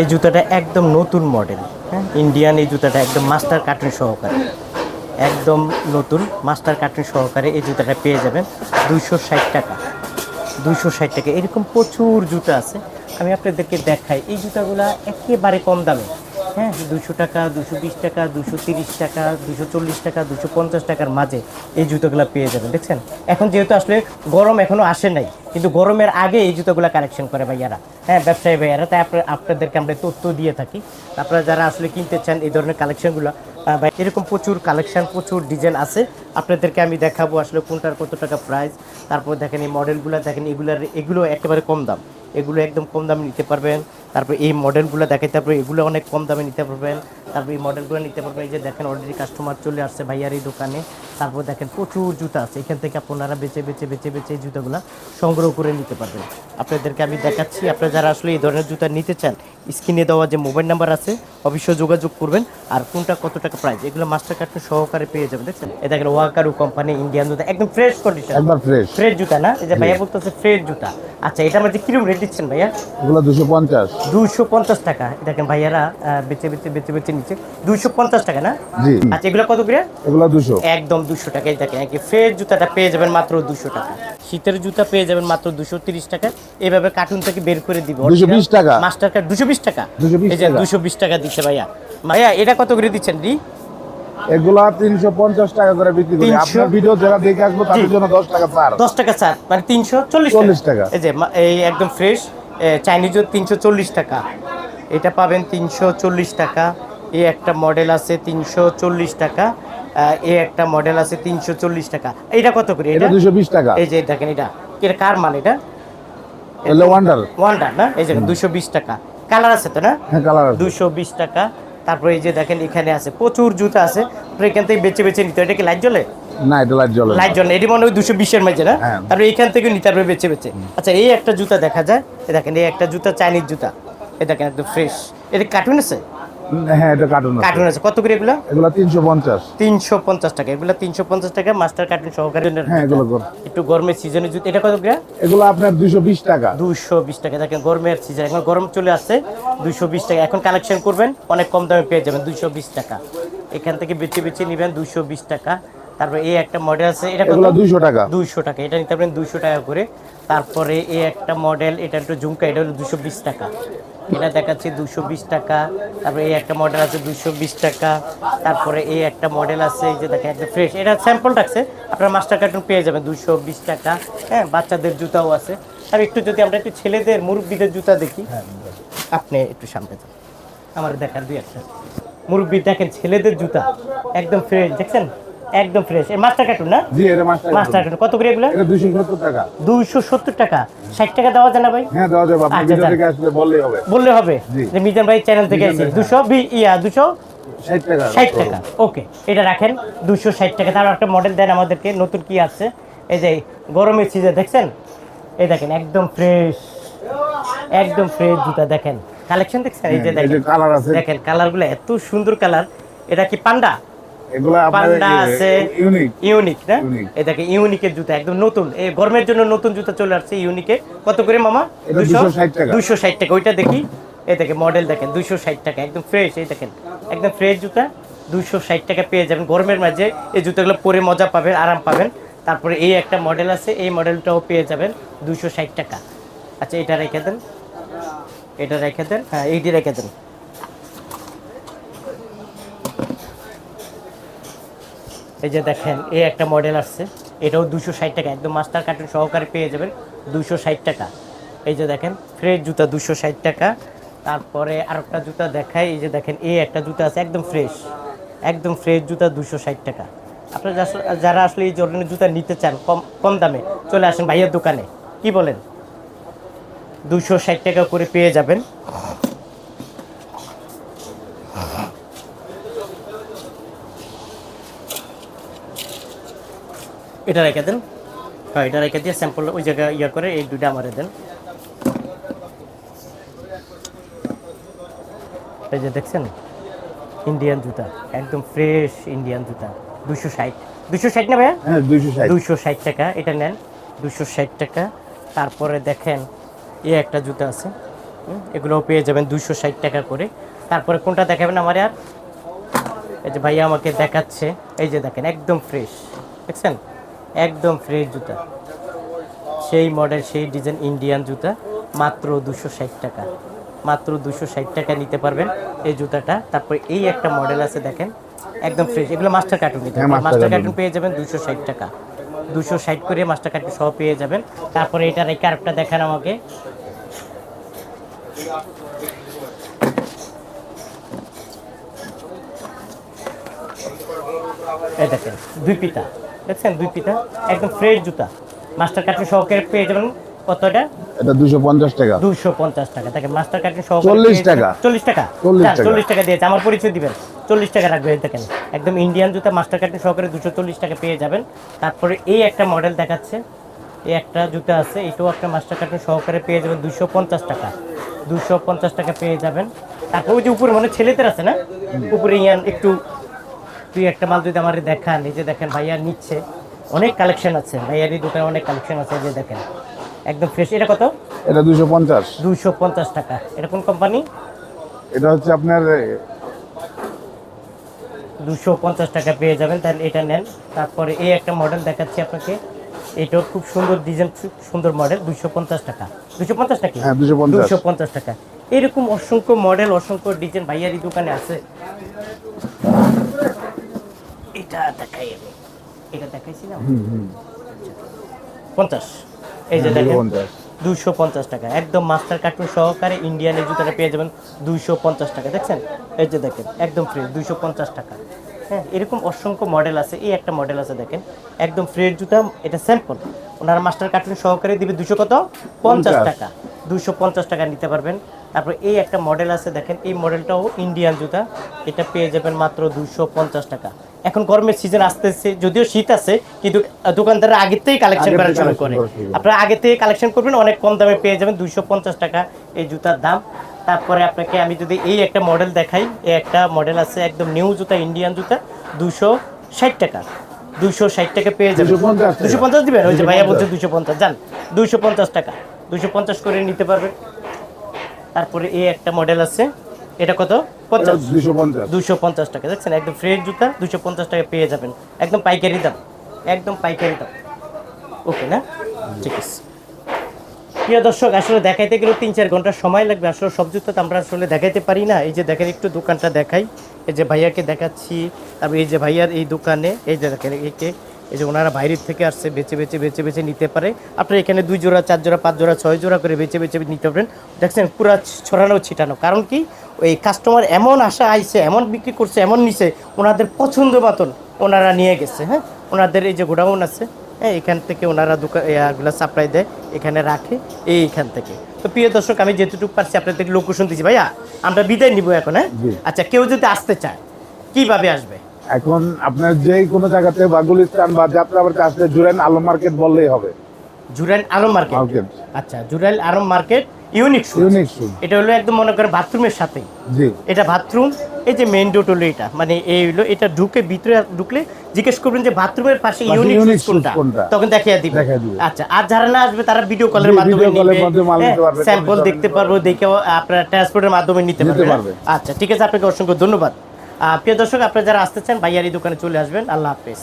এই জুতাটা একদম নতুন মডেল। হ্যাঁ? ইন্ডিয়ান এই জুতাটা একদম মাস্টার কার্টুন সহকারে। একদম নতুন মাস্টার কার্টুন সহকারে এই জুতাটা পেয়ে যাবেন দুইশো ষাট টাকা। দুইশো ষাট টাকা। এরকম প্রচুর জুতা আছে। আমি আপনাদেরকে দেখাই। এই জুতাগুলো একেবারে কম দামে। হ্যাঁ দুশো টাকা দুশো বিশ টাকা দুশো তিরিশ টাকা দুশো চল্লিশ টাকা দুশো পঞ্চাশ টাকার মাঝে এই জুতোগুলো পেয়ে যাবেন, দেখছেন? এখন যেহেতু আসলে গরম এখনও আসে নাই, কিন্তু গরমের আগে এই জুতোগুলো কালেকশন করে ভাইয়ারা হ্যাঁ ব্যবসায়ী ভাইয়ারা, তাই আপনার আপনাদেরকে আমরা তথ্য দিয়ে থাকি। আপনারা যারা আসলে কিনতে চান এই ধরনের কালেকশনগুলো বা এরকম প্রচুর কালেকশন প্রচুর ডিজাইন আছে, আপনাদেরকে আমি দেখাবো আসলে কোনটার কত টাকা প্রাইস তারপর দেখেন এই মডেলগুলো দেখেন এগুলার, এগুলো একেবারে কম দাম, এগুলো একদম কম দামে নিতে পারবেন। তারপর এই মডেলগুলো দেখাইতে তারপরে এগুলো অনেক কম দামে নিতে পারবেন। তারপর এই মডেলগুলো নিতে পারবেন এই যে দেখেন অলরেডি কাস্টমার চলে আসছে ভাইয়ার এই দোকানে। তারপর দেখেন প্রচুর জুতা আছে এখান থেকে আপনারা বেছে বেছে বেছে বেছে এই জুতাগুলো সংগ্রহ করে নিতে পারবেন। আপনাদেরকে আমি দেখাচ্ছি আপনারা যারা আসলে এই ধরনের জুতা নিতে চান স্ক্রিনে দেওয়া যে মোবাইল নাম্বার আছে অবশ্যই যোগাযোগ করবেন। আর কোনটা কত টাকা প্রাইস এগুলো মাস্টার কার্ডের সহকারে পেয়ে যাবেন দেখছেন? এই দেখেন ওয়াকারু কোম্পানি ইন্ডিয়ান জুতা একদম ফ্রেশ কন্ডিশন একবার ফ্রেশ ফ্রেশ জুতা না? এই যে ভাইয়া বলতেছে ফ্রেশ জুতা। আচ্ছা এটা মধ্যে কীরকম রেট দিচ্ছেন ভাইয়া? এগুলো দুশো পঞ্চাশ। দুইশো পঞ্চাশ টাকা। দেখেন ভাইয়ারা বেচে বেচে বেচে বেচে নিচ্ছে। দুইশো পঞ্চাশ টাকা না? জি। আচ্ছা এগুলো কত করে? এগুলো দুশো একদম দুশো টাকায় দেখেন ফ্রেশ জুতাটা পেয়ে যাবেন মাত্র দুশো টাকা। শীতের জুতা পেয়ে যাবেন মাত্র দুশো তিরিশ টাকা। এইভাবে কার্টুন থেকে বের করে দিব। 220 টাকা? মাস্টার কার্ড দুশো বিশ টাকা। 220 এই যে। দুশো বিশ টাকা দিচ্ছে ভাইয়া। ভাইয়া এটা কত করে দিচ্ছেন রি এগুলা তিনশো পঞ্চাশ টাকা করে বিক্রি করি। আপনার ভিডিও যারা দেখে আসব তাদের জন্য দশ টাকা ছাড়। দশ টাকা স্যার মানে তিনশো চল্লিশ 40 টাকা। এই যে এই একদম ফ্রেশ চাইনিজ তিনশো চল্লিশ টাকা। এটা পাবেন তিনশো চল্লিশ টাকা। এই একটা মডেল আছে তিনশো চল্লিশ টাকা। এই একটা মডেল আছে তিনশো চল্লিশ টাকা। এটা কত করে? এটা দুশো বিশ টাকা। এই যে দেখেন এটা। এটা কার মাল এটা? ওয়ান্ডার ওয়ান্ডার না? এই যে দুশো বিশ টাকা। কালার আছে তো না? হ্যাঁ কালার দুশো বিশ টাকা। তারপরে এই যে দেখেন এখানে আছে। প্রচুর জুতা আছে। এখান থেকে বেছে বেছে নিতে। এটা কি লাইট জ্বলে? না এটা লাইট জ্বলে লাইট জ্বলে এটি মনে হয় দুশো বিশের মাঝে না? হ্যাঁ। তারপরে এখান থেকে নিতে পারবে বেছে বেছে। আচ্ছা এই একটা জুতা দেখা যায়। এই দেখেন এই একটা জুতা চাইনিজ জুতা। এই দেখেন একদম ফ্রেশ এটা কার্টুন আছে? হ্যাঁ এটা কার্টুন কার্টুন আছে। কত করে এগুলো? এগুলো তিনশো পঞ্চাশ। তিনশো পঞ্চাশ টাকা। এগুলো তিনশো পঞ্চাশ টাকা মাস্টার কার্টুন সহকারে হ্যাঁ এগুলো একটু গরমের জুতো। এটা কত করে? এগুলো আপনার দুশো বিশ টাকা। দুশো বিশ টাকা। দেখেন গরমের সিজন এখন গরম চলে আসছে দুশো বিশ টাকা। এখন কালেকশন করবেন অনেক কম দামে পেয়ে যাবেন দুশো বিশ টাকা। এখান থেকে বেছে বেছে নেবেন দুশো বিশ টাকা। তারপরে এই একটা মডেল আছে এটা কত? এগুলো দুইশো টাকা। দুইশো টাকা। এটা নিতে পারবেন দুইশো টাকা করে। তারপরে এই একটা মডেল এটা একটু ঝুমকা এটা হলো দুশো বিশ টাকা। এটা দেখাচ্ছে দুশো বিশ টাকা। তারপরে এই একটা মডেল আছে দুশো বিশ টাকা। তারপরে এই একটা মডেল আছে এই যে দেখেন একটা ফ্রেশ এটা স্যাম্পল রাখছে আপনার মাস্টার কার্টুন পেয়ে যাবেন দুশো বিশ টাকা। হ্যাঁ বাচ্চাদের জুতাও আছে। আর একটু যদি আমরা একটু ছেলেদের মুরব্বীদের জুতা দেখি। আপনি একটু সামনে যান। আমার দেখার দুই একটা। মুরব্বী দেখেন ছেলেদের জুতা একদম ফ্রেশ দেখছেন? একদম ফ্রেশ এই মাস্টার কার্টুন না? জি এটা মাস্টার মাস্টার কার্টুন কত করে এগুলো? এটা দুশো সত্তর টাকা। দুইশো সত্তর টাকা। ষাট টাকা দেওয়া যায় না ভাই? হ্যাঁ দেওয়া যাবে। আপনি আচ্ছা, ভিডিও আচ্ছা। থেকে আসলে বললেই হবে। বললে হবে। যে মিজান ভাই চ্যানেল থেকে আছে ভাই, দুশো বি- ইয়া দুশো? ষাট টাকা। ওকে এটা রাখেন। দুশো ষাট টাকা। তার একটা মডেল দেন আমাদেরকে। নতুন কি আছে? এই যে গরমের সিজন দেখছেন? এই দেখেন একদম ফ্রেশ একদম ফ্রেশ জুতা দেখেন। কালেকশন দেখছেন? এই যে হ্যাঁ, এই যে দেখেন। কালার আছে। দেখেন কালারগুলো এত সুন্দর কালার এটা কি পান্ডা? ইউনিক। ইউনিক না? এই দেখে ইউনিকের জুতা একদম নতুন। এই গরমের জন্য নতুন জুতা চলে আসছে ইউনিকে। কত করে মামা? এটা 260 টাকা। দুশো ষাট টাকা। ওইটা দেখি। এই দেখে মডেল দেখেন দুশো ষাট টাকা একদম ফ্রেশ এই দেখেন। একদম ফ্রেশ জুতা দুশো ষাট টাকা পেয়ে যাবেন। গরমের মাঝে এই জুতাগুলো পরে মজা পাবেন আরাম পাবেন। তারপরে এই একটা মডেল আছে এই মডেলটাও পেয়ে যাবেন দুশো ষাট টাকা। আচ্ছা এটা রেখে দেন। এটা রেখে দেন হ্যাঁ এইটি রেখে দেন। এই যে দেখেন, এই একটা মডেল আসছে। এটাও দুশো ষাট টাকা, একদম মাস্টার কার্টুন সহকারে পেয়ে যাবেন দুশো ষাট টাকা। এই যে দেখেন ফ্রেশ জুতা দুশো ষাট টাকা। তারপরে আরেকটা জুতা দেখাই, এই যে দেখেন, এই একটা জুতা আছে একদম ফ্রেশ একদম ফ্রেশ জুতা দুশো ষাট টাকা। আপনারা যারা আসলে এই ধরনের জুতা নিতে চান, কম কম দামে চলে আসেন ভাইয়ের দোকানে। কি বলেন? দুশো ষাট টাকা করে পেয়ে যাবেন। এটা রেখে দেন। হ্যাঁ এটা রেখে দিয়ে স্যাম্পল ওই জায়গায় ইয়ে করে এই দুইটা আমারে দেন। এই যে দেখছেন? ইন্ডিয়ান জুতা একদম ফ্রেশ ইন্ডিয়ান জুতা। দুশো ষাট। দুশো ষাট না ভাইয়া? হ্যাঁ দুশো ষাট। টাকা এটা নেন। দুশো ষাট টাকা। তারপরে দেখেন এ একটা জুতা আছে। এগুলোও পেয়ে যাবেন দুশো ষাট টাকা করে। তারপরে কোনটা দেখাবেন আমার আর? এই যে ভাইয়া আমাকে দেখাচ্ছে। এই যে দেখেন একদম ফ্রেশ দেখছেন? একদম ফ্রেশ জুতা। সেই মডেল সেই ডিজাইন ইন্ডিয়ান জুতা মাত্র দুশো ষাট টাকা। মাত্র দুশো ষাট টাকা নিতে পারবেন এই জুতাটা। তারপর এই একটা মডেল আছে দেখেন একদম ফ্রেশ এগুলো মাস্টার কার্টুন নিতে হ্যাঁ, মাস্টার কার্টুন পেয়ে যাবেন দুশো ষাট টাকা। দুশো ষাট করে মাস্টার কার্টুন সহ পেয়ে যাবেন। তারপরে এটার এই কার্ভটা দেখেন আমাকে। এই দেখেন দুই পিতা। দেখছেন দুই পিতা একদম ফ্রেশ জুতা। মাস্টার কার্টুন সহকারে পেয়ে যাবেন কতটা এটা? দুশো পঞ্চাশ টাকা। দুশো পঞ্চাশ টাকা। দেখেন মাস্টার কার্টুন সহ 40 টাকা। চল্লিশ টাকা? 40 টাকা। দিয়েছে। আমার পরিচয় দিবেন। চল্লিশ টাকা রাখবে এই দেখেন। একদম ইন্ডিয়ান জুতা মাস্টার সহকারে দুশো চল্লিশ টাকা পেয়ে যাবেন। তারপরে এই একটা মডেল দেখাচ্ছে। এই একটা জুতা আছে। এটাও একটা মাস্টার কার্টুন সহকারে পেয়ে যাবেন দুশো পঞ্চাশ টাকা। দুশো পঞ্চাশ টাকা পেয়ে যাবেন। তারপর ওই যে উপরে মনে ছেলেদের আছে না? উপরে ইয়ান একটু তুই একটা মাল যদি আমার দেখান এই যে দেখেন ভাইয়া নিচ্ছে অনেক কালেকশন আছে। ভাইয়ারই দোকানে অনেক কালেকশন আছে যে দেখেন। একদম ফ্রেশ এটা কত? এটা দুশো পঞ্চাশ। দুইশো পঞ্চাশ টাকা। এটা কোন কোম্পানি এটা হচ্ছে আপনার দুশো পঞ্চাশ টাকা পেয়ে যাবেন তাহলে এটা নেন। তারপরে এই একটা মডেল দেখাচ্ছি আপনাকে। এটাও খুব সুন্দর ডিজাইন সুন্দর মডেল দুশো পঞ্চাশ টাকা। দুশো পঞ্চাশ টাকা হ্যাঁ, দুশো পঞ্চাশ। টাকা। এরকম অসংখ্য মডেল অসংখ্য ডিজাইন ভাইয়ারি দোকানে আছে। এটা দেখাই আমি। এটা দেখাইছিলাম? পঞ্চাশ। এই যে দেখেন পঞ্চাশ। পঞ্চাশ টাকা। একদম মাস্টার কার্টুন সহকারে ইন্ডিয়ান এই জুতাটা পেয়ে যাবেন দুইশো পঞ্চাশ টাকা। দেখছেন? এই যে দেখেন একদম ফ্রেশ দুইশো পঞ্চাশ টাকা। হ্যাঁ এরকম অসংখ্য মডেল আছে। এই একটা মডেল আছে দেখেন। একদম ফ্রেশ জুতা এটা স্যাম্পল ওনার মাস্টার কার্টুন সহকারে দিবে দুশো কত? পঞ্চাশ পঞ্চাশ। টাকা। দুইশো পঞ্চাশ টাকা নিতে পারবেন। তারপর এই একটা মডেল আছে দেখেন। এই মডেলটাও ইন্ডিয়ান জুতা। এটা পেয়ে যাবেন মাত্র দুইশো পঞ্চাশ টাকা। এখন গরমের সিজন আসতেছে যদিও শীত আছে কিন্তু দোকানদাররা আগের থেকেই কালেকশন করা। শুরু করে। আপনারা আগে থেকে কালেকশন করবেন অনেক কম দামে পেয়ে যাবেন দুইশো পঞ্চাশ টাকা এই জুতার দাম। তারপরে আপনাকে আমি যদি এই একটা মডেল দেখাই এই একটা মডেল আছে একদম নিউ জুতা ইন্ডিয়ান জুতা দুশো ষাট টাকা। দুশো ষাট টাকা পেয়ে যাবেন। দুশো পঞ্চাশ দিবেন? ওই যে ভাইয়া 250 বলছে দুশো পঞ্চাশ। যান দুশো পঞ্চাশ টাকা। দুশো পঞ্চাশ করে নিতে পারবেন। তারপরে এই একটা মডেল আছে এটা কত? পঞ্চাশ। দুশো পঞ্চাশ। টাকা। দেখছেন একদম ফ্রেশ জুতা দুশো পঞ্চাশ টাকা পেয়ে যাবেন। একদম পাইকারি দাম। একদম পাইকারি দাম। ওকে না? ঠিক আছে। প্রিয় দর্শক আসলে দেখাইতে গেলেও তিন চার ঘণ্টা সময় লাগবে। আসলে সব জুতো তো আমরা আসলে দেখাইতে পারি না। এই যে দেখেন একটু দোকানটা দেখাই। এই যে ভাইয়াকে দেখাচ্ছি। তারপর এই যে ভাইয়ার এই দোকানে এই যে দেখেন একে এই যে ওনারা বাইরের থেকে আসছে বেছে বেছে বেছে বেছে নিতে পারে। আপনারা এখানে দুই জোড়া চার জোড়া পাঁচ জোড়া ছয় জোড়া করে বেছে বেছে নিতে পারেন দেখছেন পুরো ছড়ানো ছিটানো। কারণ কি? ওই কাস্টমার এমন আশা আইছে এমন বিক্রি করছে এমন নিছে ওনাদের পছন্দ মতন ওনারা নিয়ে গেছে হ্যাঁ? ওনাদের এই যে গোডাউন আছে হ্যাঁ এখান থেকে ওনারা দোকান এগুলো সাপ্লাই দেয় এখানে রাখে এইখান থেকে। তো প্রিয় দর্শক আমি যেটুকু পারছি আপনাদের লোকেশন দিচ্ছি ভাইয়া আমরা বিদায় নিব এখন হ্যাঁ? আচ্ছা কেউ যদি আসতে চায় কীভাবে আসবে? এখন আপনার যে কোনো জায়গাতে বা গুলিস্তান বা যাত্রাবাড়িতে আসলে জুড়েন আলম মার্কেট বললেই হবে। জুরাইল আরম মার্কেট? আচ্ছা জুরাইল আরম মার্কেট ইউনিক ইউনিক এটা হলো একদম মনে করেন বাথরুমের সাথেই জি। এটা বাথরুম এই যে মেইন ডোর হলো এটা। মানে এই হলো এটা ঢুকে ভিতরে ঢুকলে জিজ্ঞেস করবেন যে বাথরুমের পাশে ইউনিক unique কোনটা? তখন দেখিয়ে দিবে। আচ্ছা আর যারা না আসবে তারা ভিডিও কলের মাধ্যমে স্যাম্পল দেখতে পারব। দেখেও আপনারা ট্রান্সপোর্টের মাধ্যমে নিতে নিতে পারবে। আচ্ছা ঠিক আছে আপনাকে অসংখ্য ধন্যবাদ। প্রিয় দর্শক আপনারা যারা আসতে চান ভাইয়ারি দোকানে চলে আসবেন। আল্লাহ হাফেজ।